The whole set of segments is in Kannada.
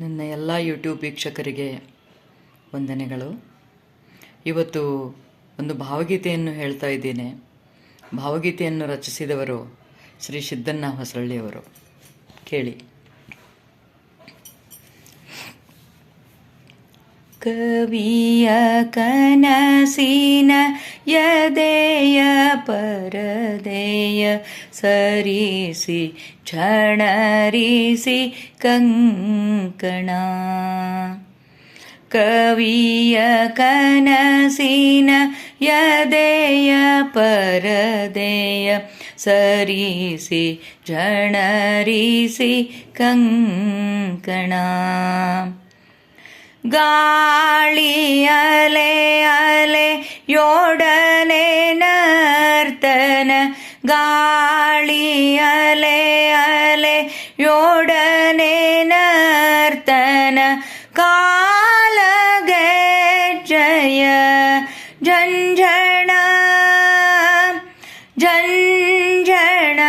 ನನ್ನ ಎಲ್ಲ ಯೂಟ್ಯೂಬ್ ವೀಕ್ಷಕರಿಗೆ ವಂದನೆಗಳು. ಇವತ್ತು ಒಂದು ಭಾವಗೀತೆಯನ್ನು ಹೇಳ್ತಾ ಇದ್ದೇನೆ. ಭಾವಗೀತೆಯನ್ನು ರಚಿಸಿದವರು ಶ್ರೀ ಸಿದ್ದಣ್ಣ ಹೊಸಳ್ಳಿಯವರು. ಕೇಳಿ. ಕವಿಯ ಕನಸಿನ ಯದೆಯ ಪರದೆಯ ಸರಿಸಿ ಕ್ಷಣರಿಸಿ ಕಂಕಣ ಕವಿಯ ಕನಸಿನ ಯದೆಯ ಪರದೆಯ ಸರಿಸಿ ಝಣರಿಸಿ ಕಂಕಣ ಗಾಳಿ ಅಲೆ ಅಲೆ ಯೋಡನೆ ನರ್ತನ ಗಾಳಿ ಅಲೆ ಅಲೆ ಯೋಡನೆ ನರ್ತನ ಕಾಲಗೆ ಜಯ ಝಂಝಣ ಝಂಝಣ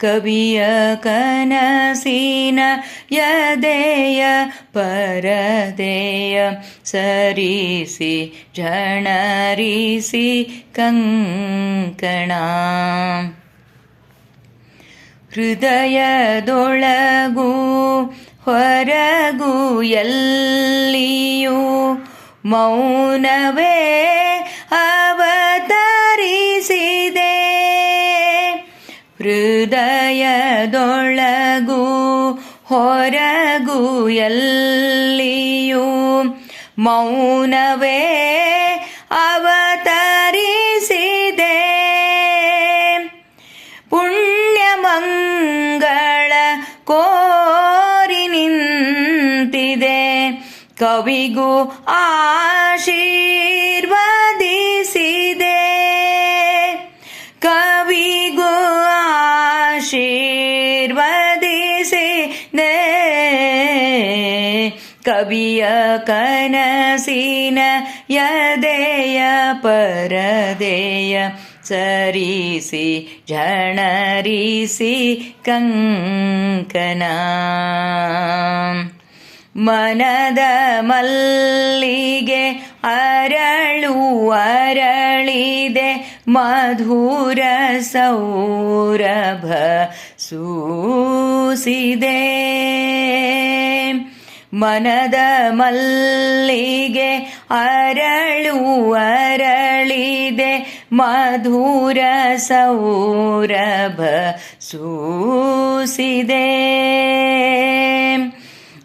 ಕವಿಯ ಕನಸಿನ ಯದೆಯ ಪರದೆಯ ಸರಿಸಿ ಜನರಿಸಿ ಕಂಕಣ. ಹೃದಯದೊಳಗು ಹೊರಗು ಎಲ್ಲಿಯೂ ಮೌನವೇ ಅವತರಿಸಿದೆ. ಹೃದಯದೊಳಗೂ ಹೊರಗೂ ಎಲ್ಲಿಯೂ ಮೌನವೇ ಅವತರಿಸಿದೆ. ಪುಣ್ಯಮಂಗಳ ಕೋರಿ ನಿಂತಿದೆ. ಕವಿಗೂ ಆಶೀರ್ವದಿಸಿದೆ. ಕವಿಗೂ ಕವಿಯ ಕನಸಿನ ಯದೆಯ ಪರದೆಯ ಸರಿಸಿ ಝಣರಿಸಿ ಕಂಕನ ಮನದ ಮಲ್ಲಿಗೆ ಅರಳು ಅರಳಿದೆ ಮಧುರ ಸೌರಭ ಸೂಸಿದೆ. ಮನದ ಮಲ್ಲಿಗೆ ಅರಳು ಅರಳಿದೆ ಮಧುರ ಸೌರಭ ಸೂಸಿದೆ.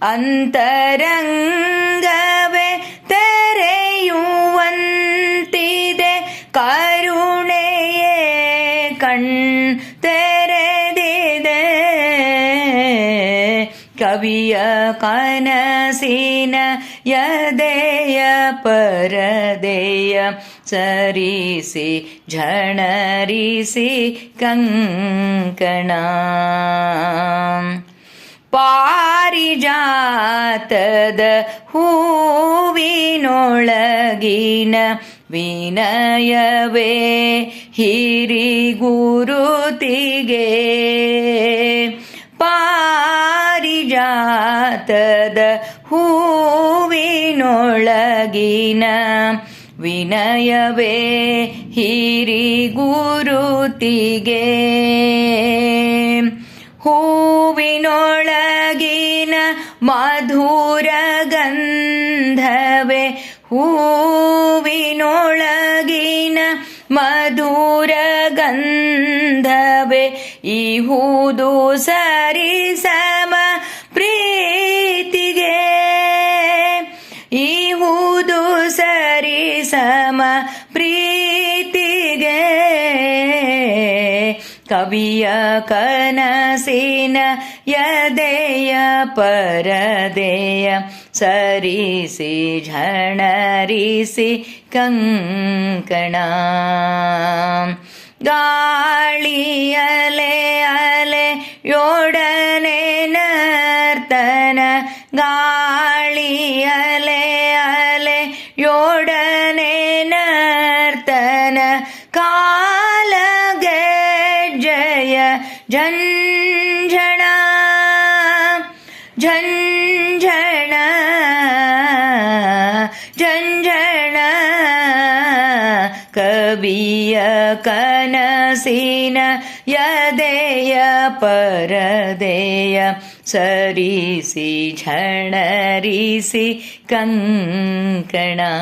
ಅಂತರಂಗವೇ ತೆರೆಯುವಂತಿದೆ. ಕರುಣೆಯೇ ಕಣ್ ತೆರೆದಿದೆ ಕವಿಯ ಕನಸಿನ ಯದೆಯ ಪರದೆಯ ಸರಿಸಿ ಝಣರಿಸಿ ಕಂಕಣ. ಪಾರಿಜಾತದ ಹೂವಿನೊಳಗಿನ ವಿನಯವೇ ಹಿರಿಗುರುತಿಗೆ. ಪಾರಿಜಾತದ ಹೂವಿನೊಳಗಿನ ವಿನಯವೇ ಹಿರಿಗುರುತಿಗೆ ಹೂವಿನೊಳಗಿನ ಮಧುರ ಗಂಧವೇ ಹೂವಿನೊಳಗಿನ ಮಧುರ ಗಂಧವೇ ಇಹುದು ಸರಿಸಮ ಪ್ರೀತಿಗೆ ಸರಿಸಮ ಪ್ರೀತಿಗೆ ಕವಿಯ ಕನಸಿನ ಯದೆಯ ಪರದೆಯ ಸರಿಸಿ ಝಣರಿಸಿ ಕಂಕಣ ಗಾಳಿ ಅಲೆ ಅಲೆ ಯೋಡನೆ ನರ್ತನ ಗಾಳಿ ಅಲೆ ಅಲೆ ಯೋಡನೆ कालगे जय झञ्झणा। झञ्झण। झञ्झण। कविय कनसीन यदेय परदेय। सरिसि झणरिसि कङ्कणा